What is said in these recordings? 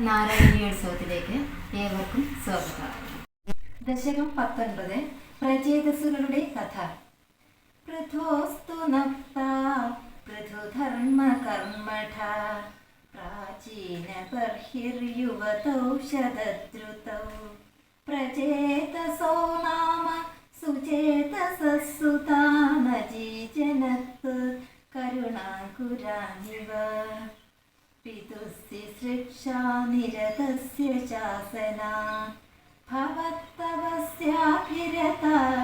നാരായണീയോത്സവത്തിലേക്ക് ഏവർക്കും സ്വാഗതം. ദശകം പത്തൊൻപത് പ്രചേതസ്സുകളുടെ കഥ. പൃഥോസ്തു നക്ത പൃഥുധർമ്മ കർമ്മഠ പ്രാചീന ബർഹിർയുവതൗ ശതദ്രുതൗ പ്രചേതസോ നാമ സുചേതസസുതാനജീജനത്ത് കരുണാകുരാനിവ पितुस्ति सृक्षा निरतस्य शासना भवत्तवस्याभिरता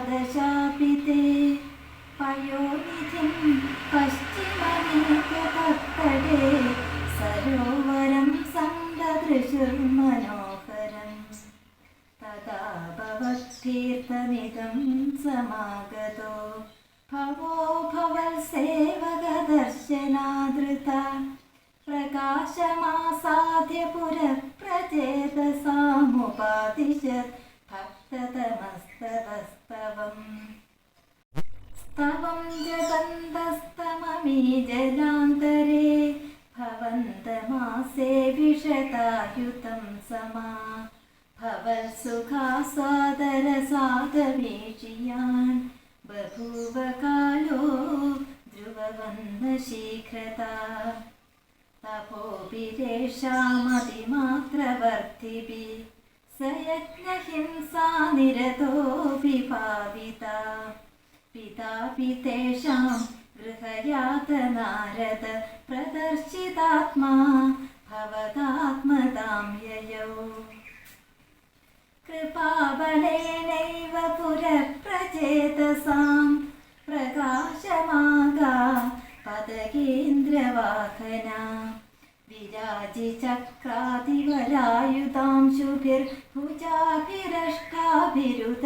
दशापि ते पयोनिधिं पश्चिममेकतत्तटे सरोवरं सन्ददृशुर्मनोहरम् तदा भवत्तीर्थमिदं समागतो भवो भवत्सेवकदर्शनादृता പ്രകാശമാസാധ്യ പുരപ്രചേതസാമുപാതിശ ഭക്തതമസ്തവസ്തവം. സ്തവം ജഗന്തസ്തമമീ ജലാന്തരേ ഭവന്തമാസേ വിഷതായുതം സമാ ഭവത്സുഖാസാദരസാധമേഷിയാൻ ബഭൂവകാലോ ധ്രുവവന്ന ശീഘ്രത तपोभिरेषामतिमात्रवर्तिभिः स यज्ञहिंसा निरतोऽपि भाविता पितापि तेषां गृहयातनारद प्रदर्शितात्मा भवदात्मतां ययौ कृपाबलेनैव पुरप्रचेतसां प्रकाशमागा पदकेन्द्रवाहना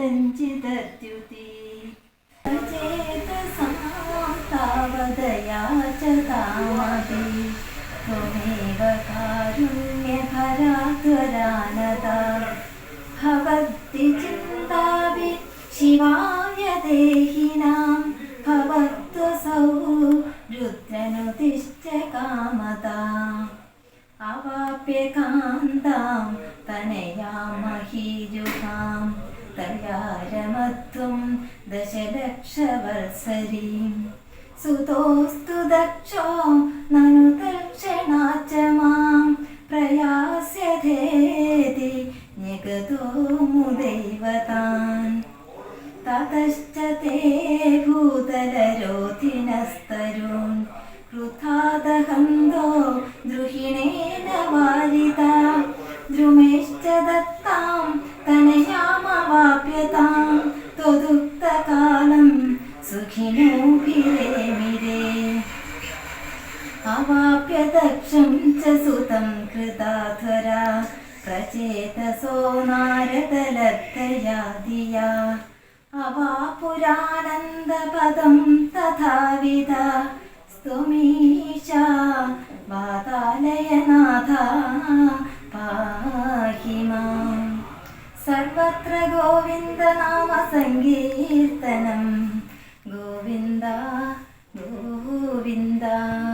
विराजिचक्रादिवरायुधांशुभिर्भुजाभिरष्टाभिरुदञ्चिदद्युति चेतसां तावदया च तामपि त्वमेव कारुण्यभरात्वरानदा भवद्ति चिन्ताभि शिवाय देहिनां भवत्वसौ रुद्रनुतिश्च कामता പരമത്വം ദശലക്ഷവത്സരീം. സുതോസ്തു ദക്ഷോ നനു ദക്ഷണാച്ച മാം പ്രയാസ്യധേതി ഞഗതോ മുദൈവതാൻ. തതശ്ച തേ ഭൂതലരോധിനസ്തരൂൻ കൃഥാദഹന്തോ ദ്രുഹിണേന വാരിത. ദ്രുമേഷ് सुखिनोभिरेमिरे अवाप्य दक्षं च सुतं कृताध्वरा प्रचेतसो नारदलब्धया धिया अवापुरानन्दपदं तथाविधा स्तुमीशा वातालयनाथा पाहि माम् सर्वत्र 빈다 누빈다.